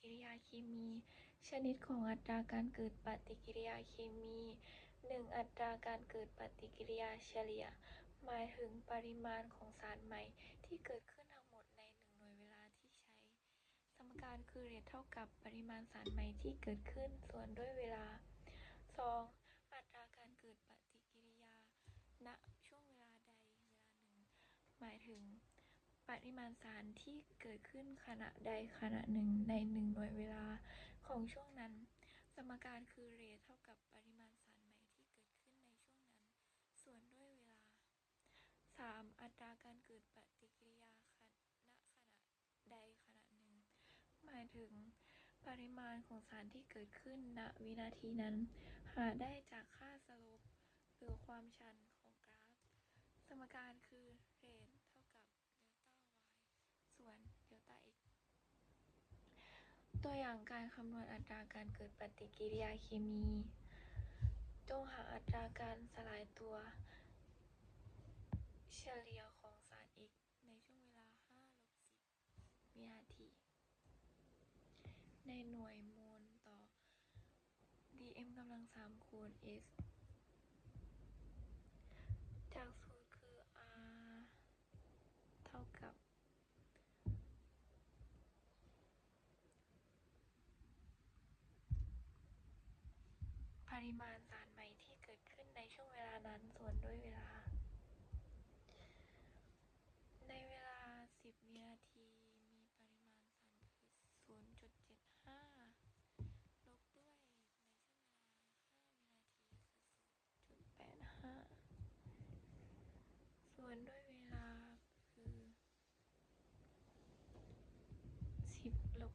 กิริยาเคมี ชนิดของอัตราการเกิดปฏิกิริยาเคมีหนึ่งอัตราการเกิดปฏิกิริยาเฉลี่ย หมายถึงปริมาณของสารใหม่ที่เกิดขึ้นทั้งหมดในหนึ่งหน่วยเวลาที่ใช้ สมการคือเรทเท่ากับปริมาณสารใหม่ที่เกิดขึ้นส่วนด้วยเวลา 2. อัตราการเกิดปฏิกิริยา ณ ช่วงเวลาใดเวลาหนึ่ง หมายถึง ปริมาณสารที่เกิดขึ้นขณะใดขณะหนึ่งในหนึ่งหน่วยเวลาของช่วงนั้น สมการคือเรทเท่ากับปริมาณสารใหม่ที่เกิดขึ้นในช่วงนั้น ส่วนด้วยเวลา 3. อัตราการเกิดปฏิกิริยาขณะขณะใดขณะหนึ่ง หมายถึงปริมาณของสารที่เกิดขึ้นณวินาทีนั้น หาได้จากค่าสโลปหรือความชันของกราฟ สมการคือเรทเท่ากับเดลต้า y ส่วนเดลต้า x ตัวอย่างการคำนวณอัตราการเกิดปฏิกิริยาเคมี จงหาอัตราการสลายตัว เฉลี่ยของสาร X ในช่วงเวลา5-10วินาที ในหน่วยโมลต่อ dm กำลังสามคูณ s จากสูตรคือ r เท่ากับ ริมาณสารใหม่ที่เกิดขึ้นในช่วงเวลานั้นส่วนด้วยเวลา ในเวลา 10 วินาที มีปริมาณสารคือ0.75 ลบด้วย ในช่วงเวลา 5 วินาทีคือ0.85 ส่วนด้วยเวลาคือ 10 ลบ